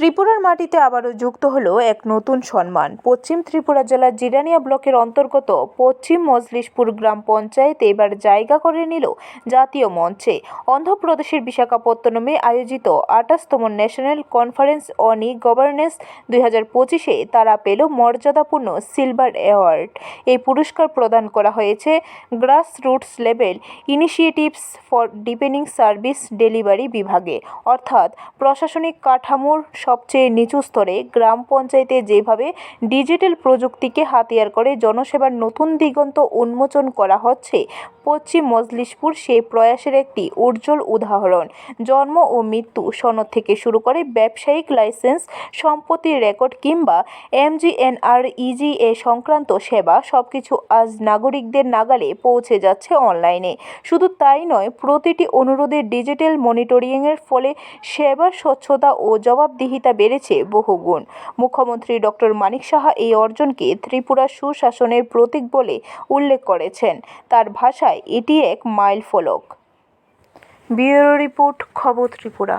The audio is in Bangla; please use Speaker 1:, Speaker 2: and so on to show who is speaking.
Speaker 1: ত্রিপুরার মাটিতে আবারও যুক্ত হলো এক নতুন সম্মান। পশ্চিম ত্রিপুরা জেলার জিরানিয়া ব্লকের অন্তর্গত পশ্চিম মজলিশপুর গ্রাম পঞ্চায়েত এবার জায়গা করে নিল জাতীয় মঞ্চে। অন্ধ্রপ্রদেশের বিশাখাপত্তনমে আয়োজিত আঠাশতম national conference on E governance দুই হাজার পঁচিশে তারা পেল মর্যাদাপূর্ণ সিলভার অ্যাওয়ার্ড। এই পুরস্কার প্রদান করা হয়েছে grassroots level initiatives for deepening service delivery বিভাগে, অর্থাৎ প্রশাসনিক কাঠামোর সবচেয়ে নিচু স্তরে গ্রাম পঞ্চায়েতে যেভাবে ডিজিটাল প্রযুক্তিকে হাতিয়ার করে জনসেবার নতুন দিগন্ত উন্মোচন করা হচ্ছে, পশ্চিম মজলিশপুর সেই প্রয়াসের একটি উজ্জ্বল উদাহরণ। জন্ম ও মৃত্যু সনদ থেকে শুরু করে ব্যবসায়িক লাইসেন্স, সম্পত্তির রেকর্ড কিংবা এমজিএনআরইজিএ সংক্রান্ত সেবা সবকিছু আজ নাগরিকদের নাগালে পৌঁছে যাচ্ছে অনলাইনে। শুধু তাই নয়, প্রতিটি অনুরোধের ডিজিটাল মনিটরিংয়ের ফলে সেবার স্বচ্ছতা ও জবাবদিহিতা বেড়েছে বহুগুণ মুখ্যমন্ত্রী ডক্টর মানিক সাহা এই অর্জনকে ত্রিপুরা সুশাসনের প্রতীক বলে উল্লেখ করেছেন। তার ভাষায় এটি এক মাইল ফলক ব্যুরো রিপোর্ট, খবর ত্রিপুরা।